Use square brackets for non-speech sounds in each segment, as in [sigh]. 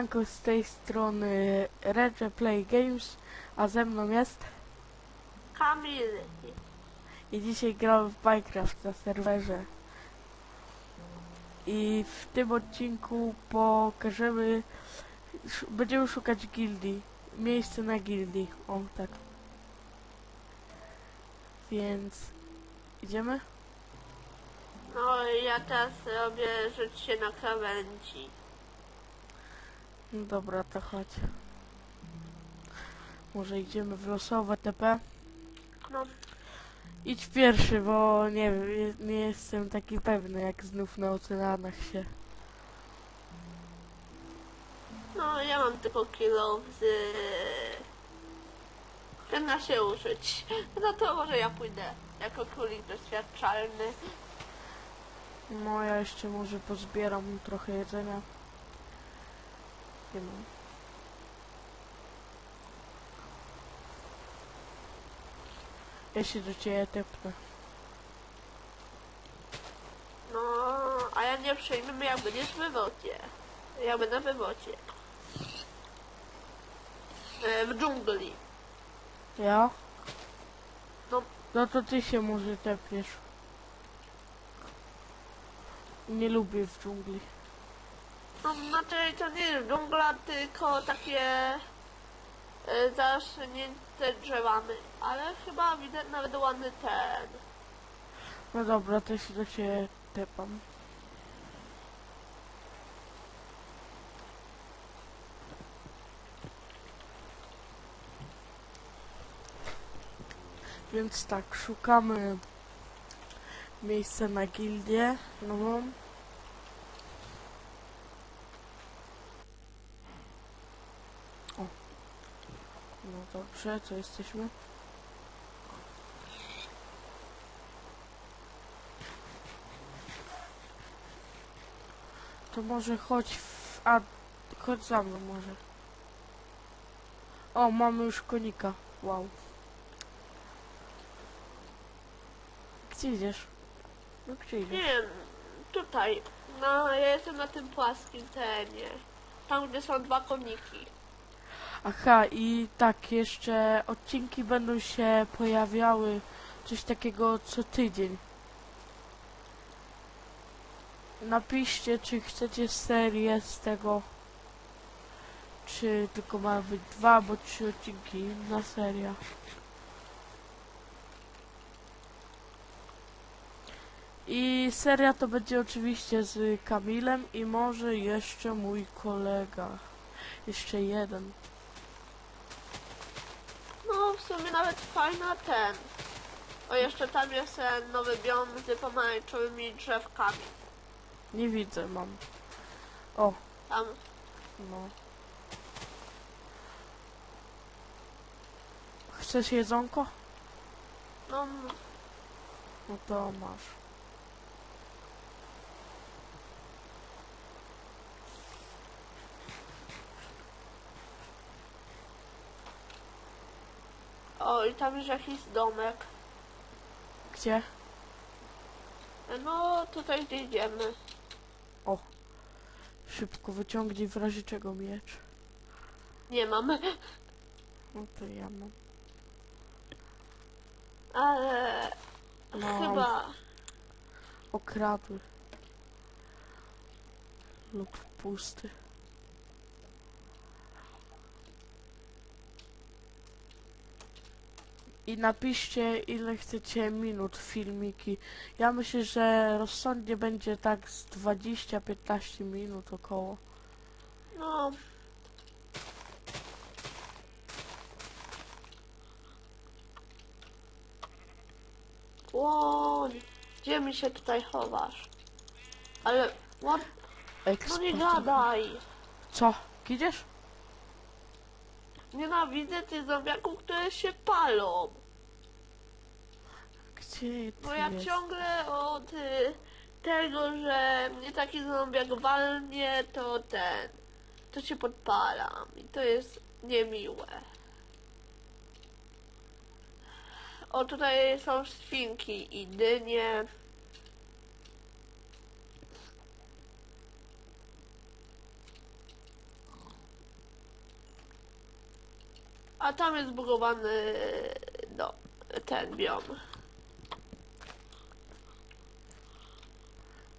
Siemanko z tej strony Rege Play Games, a ze mną jest Kamil. i dzisiaj gramy w Minecraft na serwerze. I w tym odcinku pokażemy, będziemy szukać gildii, miejsce na gildii, o tak. Więc idziemy? No ja teraz robię rzuć się na krawędzi. No dobra, to chodź. Może idziemy w losowe TP? No, Idź pierwszy, bo nie wiem, nie jestem taki pewny, jak znów na oceanach się. no ja mam tylko kilo z... Ten na się użyć. No to może ja pójdę jako królik doświadczalny. No ja jeszcze może pozbieram trochę jedzenia. Nie mam. Ja się do ciebie tepnę. No, a ja nie przejmę jak będziesz w wywodzie. Ja będę w wywodzie. E, w dżungli. Ja? No. No to ty się może tepniesz. Nie lubię w dżungli. No, znaczy to nie jest dżungla, tylko takie e, zarośnięte drzewami. Ale chyba widzę nawet ładny ten. No dobra, to się do ciebie tepam. Więc tak, szukamy miejsca na gildię nową. O. No dobrze, to jesteśmy. To może chodź w... A, chodź za mną może. O, mamy już konika. Wow. Gdzie idziesz? No gdzie Nie idziesz? wiem, tutaj. No, ja jestem na tym płaskim terenie. Tam, gdzie są dwa koniki. Aha, i tak, jeszcze odcinki będą się pojawiały coś takiego co tydzień. Napiszcie, czy chcecie serię z tego, czy tylko ma być dwa albo trzy odcinki na seria. I seria to będzie oczywiście z Kamilem i może jeszcze mój kolega. Jeszcze jeden. W sumie nawet fajna ten. O, jeszcze tam jest ten nowy biom z pomarańczowymi drzewkami. Nie widzę, mam. O, Tam, no. Chcesz jedzonko? no, No to masz. O, i tam jest jakiś domek. Gdzie? No, tutaj gdzie idziemy. Szybko wyciągnij w razie czego miecz. Nie mamy, No to ja mam. ale No, chyba... okradły. Lub pusty. I napiszcie ile chcecie minut filmiki. Ja myślę, że rozsądnie będzie tak z 20-15 minut około. No. Łoń, gdzie mi się tutaj chowasz? Ale, what? No nie gadaj. Co? Idziesz? Nienawidzę tych zombiaków, które się palą. Gdzie ty Bo ja jest? ciągle od y, tego, że mnie taki zombiak walnie, to ten, to się podpalam. I to jest niemiłe. O, tutaj są świnki i dynie. Tam jest zbugowany no, ten biom.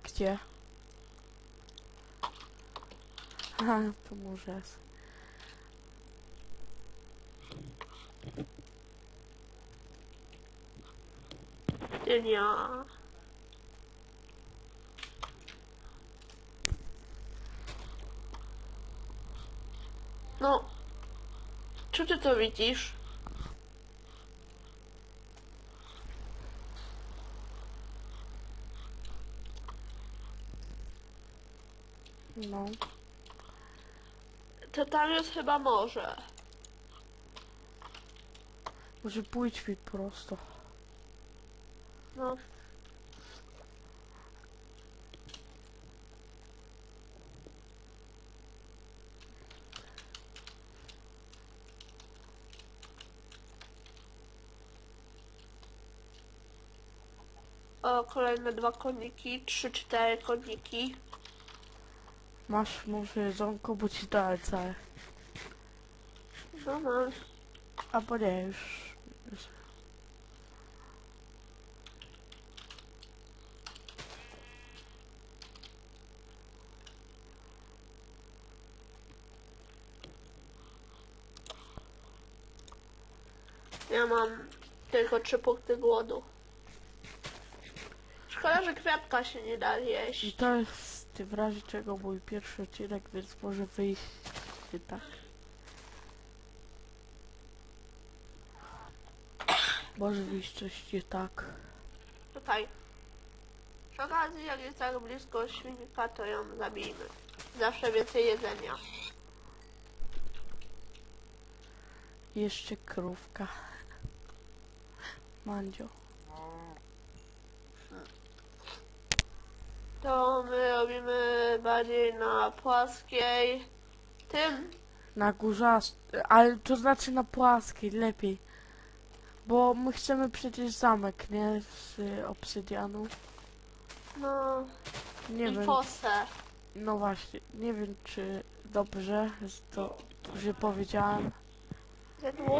Gdzie? [laughs] Aha, to może jest. Dynia. No. Czy ty to widzisz? No. To tam jest chyba morze. Może pójdź mi prosto. No. O, kolejne dwa koniki, trzy, cztery koniki. Masz może jedzonko, bo ci dałem całe. No, no. Albo nie, już. już. Ja mam tylko trzy punkty głodu. Szkoda, że kwiatka się nie da I jeść. to jest w razie czego mój pierwszy odcinek, więc może wyjść nie tak. Może wyjść coś nie tak. Tutaj. Przy okazji, jak jest tak blisko świnka, to ją zabijmy. Zawsze więcej jedzenia. I Jeszcze krówka. Mandzio. To my robimy bardziej na płaskiej. Tym. Na górzast... Ale to znaczy na płaskiej, lepiej. Bo my chcemy przecież zamek, nie? Z y, obsydianu. No. Nie I wiem. fosę. No właśnie, nie wiem czy dobrze że to, że powiedziałem. Zedłu.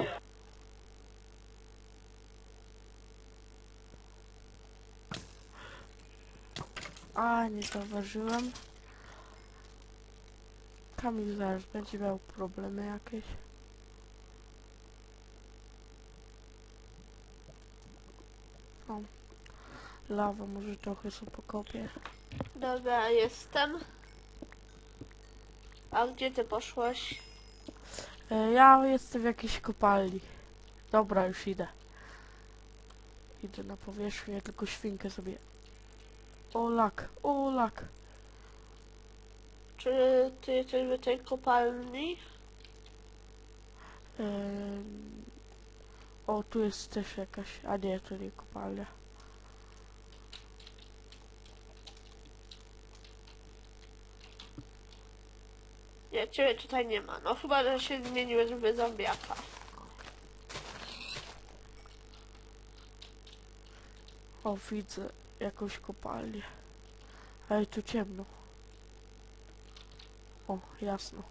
A, nie zauważyłem. Kamil zaraz będzie miał problemy jakieś. O. Lawa, może trochę sobie pokopię. Dobra, jestem. A gdzie ty poszłaś? E, ja jestem w jakiejś kopalni. Dobra, już idę. Idę na powierzchnię, tylko świnkę sobie. O lak, o lak. Czy ty jesteś w tej kopalni? O, tu jest też jakaś. A nie, to nie kopalnia. Nie, ciebie tutaj nie ma. No chyba, że się zmieniłeś w zombiaka. O, widzę jakąś kopalnię. Ale tu ciemno. O, jasno.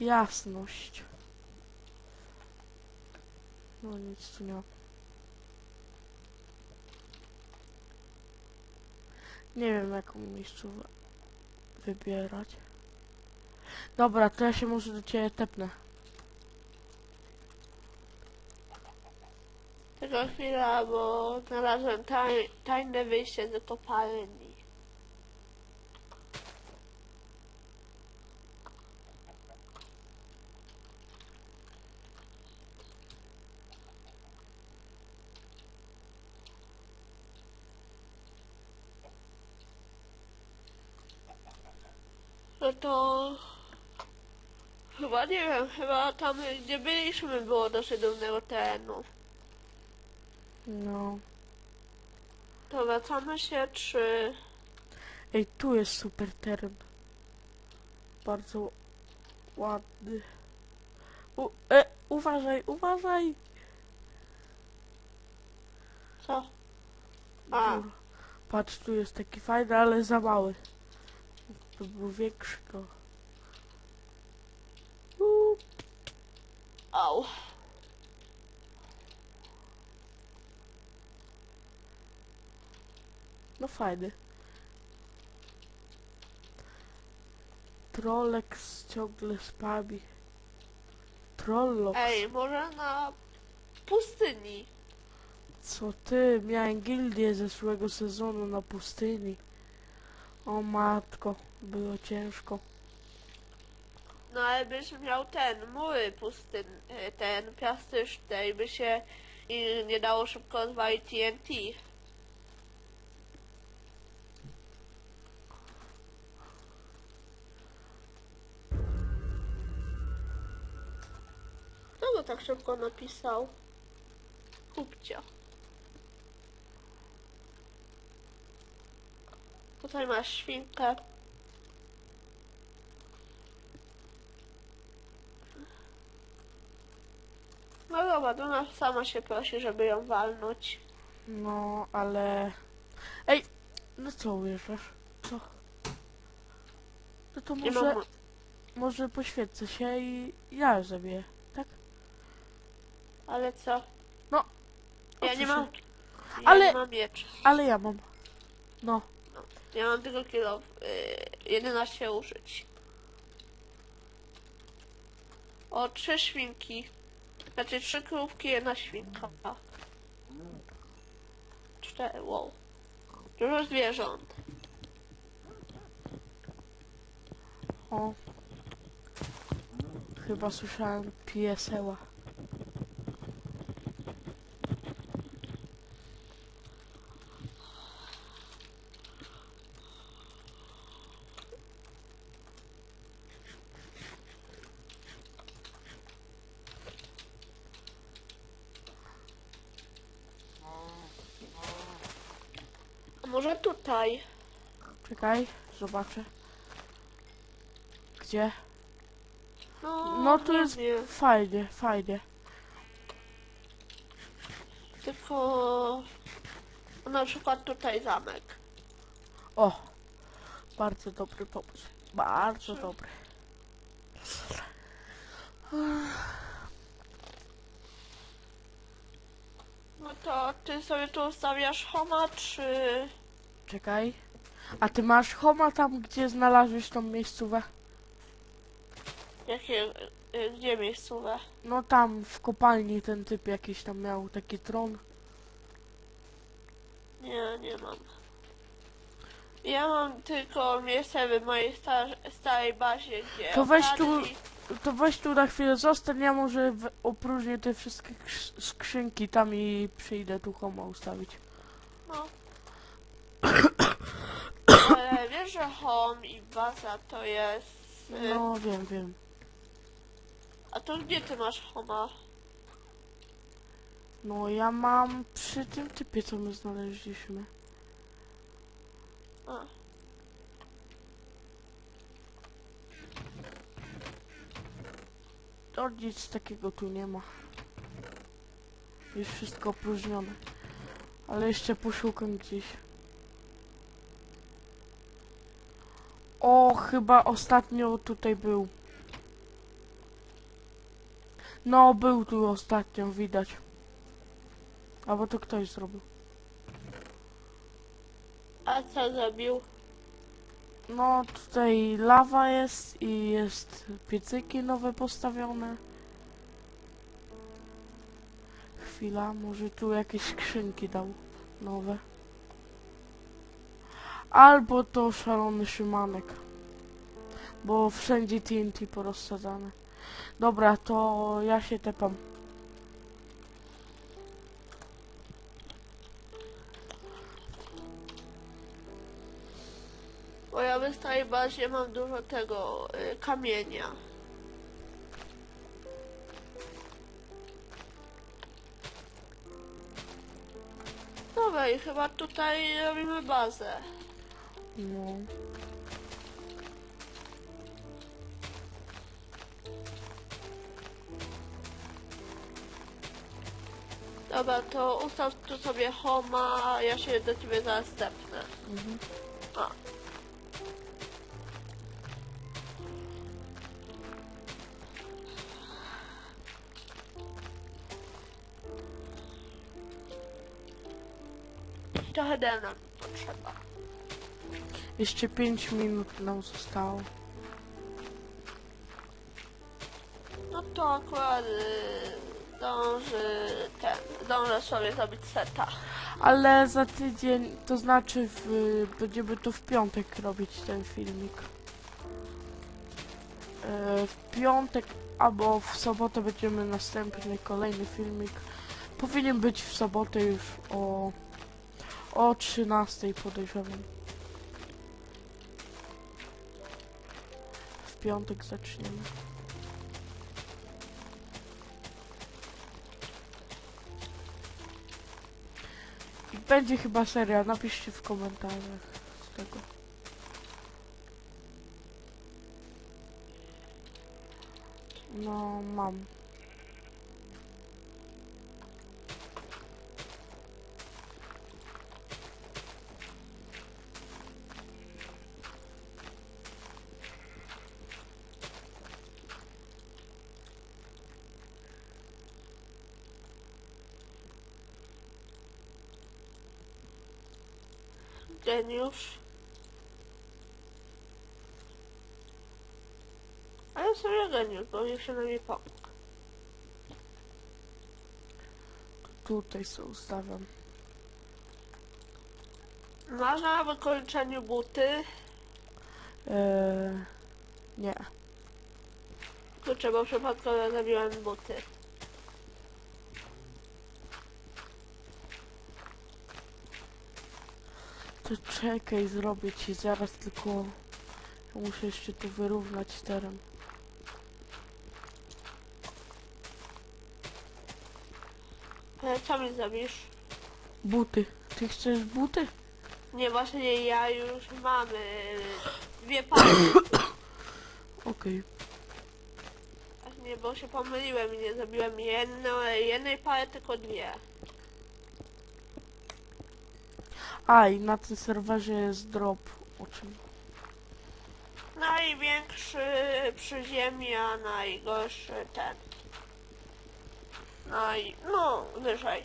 Jasność. No nic tu nie ma. Nie wiem jaką miejscówkę wybierać. Dobra, to ja się może do ciebie tepnę. Tylko chwila, bo znalazłem taj, tajne wyjście z kopalni. No to... Chyba nie wiem, chyba tam gdzie byliśmy było dosyć dumnego terenu. No. Dolecamy się, czy... Ej, tu jest super teren. Bardzo ładny. U e, uważaj, uważaj! Co? A. Patrz, tu jest taki fajny, ale za mały. To był większy, to. Au. No fajny. Trolek ciągle spabi. Trollox. Ej, może na pustyni. Co ty? Miałem gildię zeszłego sezonu na pustyni. O matko, było ciężko. No ale byś miał ten mury pustynny, ten piastyczny i by się i nie dało szybko rozwalić TNT. Tak szybko napisał? Kupcio. Tutaj masz świnkę. No dobra, ona sama się prosi, żeby ją walnąć. No, ale... Ej, no co uwierzasz? Co? No to może, może poświęcę się i ja zabiję, tak? Ale co? No, Ja nie mam... Ja Ale- nie mam miecz. Ale ja mam. No, Ja mam tylko kilo... Yy, 11 użyć. O, trzy świnki. Znaczy trzy krówki, jedna świnka. Cztery, wow. Dużo zwierząt. o. Chyba słyszałem pieseła. A może tutaj? Czekaj, zobaczę. Gdzie? No, No tu jest nie. fajnie, fajnie. Tylko... Na przykład tutaj zamek. O, bardzo dobry pomysł. Bardzo dobry. No to ty sobie tu ustawiasz homa, czy... Czekaj. A ty masz homa tam, gdzie znalazłeś tą miejscówę? Jakie... y, Gdzie miejscowe? No tam, w kopalni ten typ jakiś tam miał taki tron. Nie, nie mam. Ja mam tylko miejsce w mojej star starej bazie, gdzie... To weź tu- To weź tu na chwilę zostań, ja może opróżnię te wszystkie krz- skrzynki tam i przyjdę tu homa ustawić. No. Ale wiesz, że home i baza to jest... y, No wiem, wiem. A to gdzie ty masz homa? No ja mam przy tym typie, co my znaleźliśmy. A. To nic takiego tu nie ma. Jest wszystko opróżnione. Ale jeszcze poszukam gdzieś. O, chyba ostatnio tutaj był. No, był tu ostatnio, widać. Albo to ktoś zrobił. A co zrobił? No, tutaj lawa jest i jest piecyki nowe postawione. Chwila, może tu jakieś skrzynki dał nowe. Albo to szalony szymanek. Bo wszędzie TNT porozsadzane. Dobra, to ja się tepam. Bo ja w starej bazie mam dużo tego y, kamienia. Dobra, i chyba tutaj robimy bazę. No. Dobra, to ustaw tu sobie homa, ja się do ciebie zaraz. Mhm. A. Trochę. Jeszcze 5 minut nam zostało. No to akurat y, dąży ten, dążę sobie zrobić seta. Ale za tydzień, to znaczy w, będziemy to w piątek robić ten filmik. E, w piątek albo w sobotę będziemy następny, kolejny filmik. Powinien być w sobotę już o, o 13 podejrzewam. Piątek zaczniemy. I będzie chyba seria, napiszcie w komentarzach z tego. No, mam. Geniusz. Ale sobie geniusz, bo mi przynajmniej pomógł. Tutaj sobie ustawiam. Masz na wykończeniu buty. Eee, nie. Kurczę, bo przypadkowo zabiłem buty. To czekaj, zrobię ci zaraz tylko... Muszę jeszcze tu wyrównać teren. Ale co mi zrobisz? Buty. Ty chcesz buty? Nie, właśnie ja już mam y, dwie pary. [coughs] Okej. Właśnie, bo się pomyliłem i nie zrobiłem jedno, jednej pary, tylko dwie. A, i na tym serwerze jest drop. O czym? Największy przy ziemi, a najgorszy ten. Naj... no, wyżej.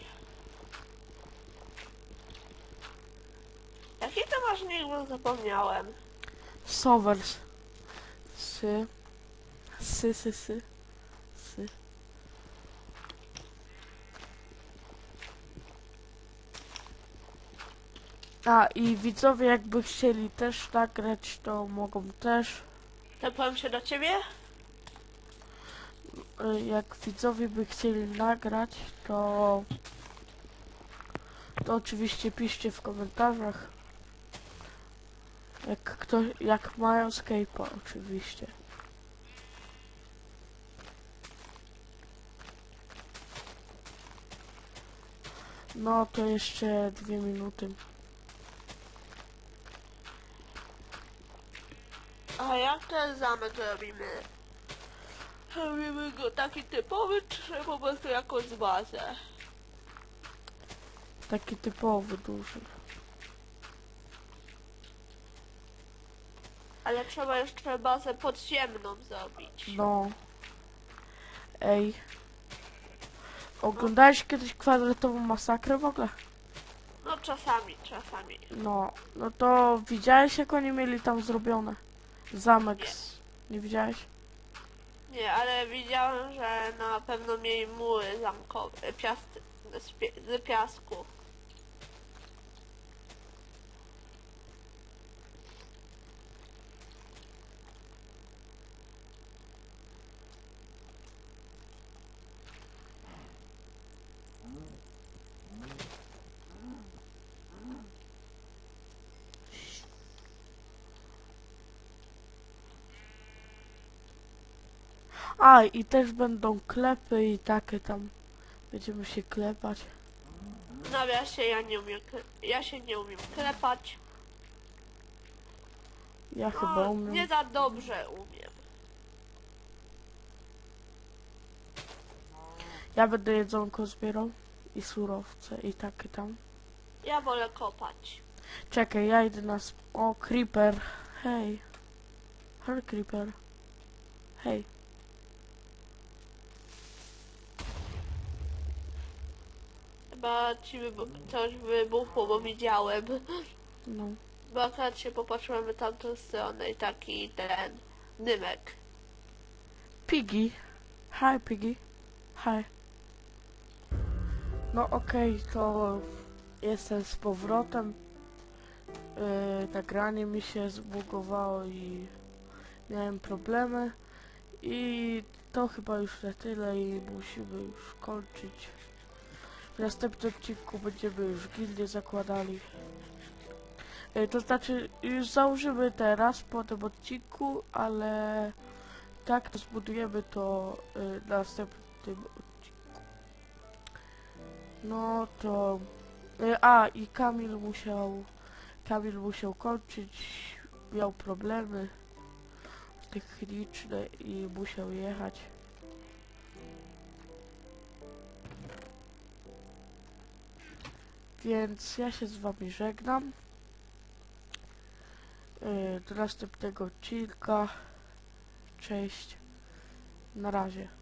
Jaki to masz nick, bo zapomniałem. Sovers. Sy. Sy, sy, sy. Sy. A i widzowie jakby chcieli też nagrać, to mogą też. Tepłem się do ciebie? Y, Jak widzowie by chcieli nagrać, to to oczywiście piszcie w komentarzach. Jak ktoś, jak mają Skype'a oczywiście. No to jeszcze dwie minuty. Ten zamek robimy? Robimy go taki typowy, czy po prostu jakąś bazę? Taki typowy, duży. Ale trzeba jeszcze bazę podziemną zrobić. No. Ej. Oglądałeś kiedyś kwadratową masakrę w ogóle? No czasami, czasami. No, no to widziałeś jak oni mieli tam zrobione? Zamek. Nie. Nie widziałeś? Nie, ale widziałem, że na pewno mieli mury zamkowe, piast, z, z piasku. A, i też będą klepy i takie tam. Będziemy się klepać. No ja się, ja nie umiem, kle- ja się nie umiem klepać. Ja chyba No, umiem. nie za dobrze umiem. Ja będę jedzonko zbierał. I surowce i takie tam. Ja wolę kopać. Czekaj, ja idę na... Sp- o, creeper. Hej. Hej, creeper. Hej. Chyba ci wybu- coś wybuchło, bo widziałem. No. Bo akurat się popatrzyłem w tamtą stronę i taki ten dymek. Piggy. Hi, Piggy. Hi. No okej, to jestem z powrotem. Yy, nagranie mi się zbugowało i miałem problemy. I to chyba już na tyle i musimy już kończyć. W następnym odcinku będziemy już gildię zakładali. Yy, to znaczy, już założymy teraz po tym odcinku, ale tak to zbudujemy to y, na następnym odcinku. No to... Y, a, i Kamil musiał... Kamil musiał kończyć, miał problemy techniczne i musiał jechać. Więc ja się z wami żegnam. Y, do następnego odcinka. Cześć. Na razie.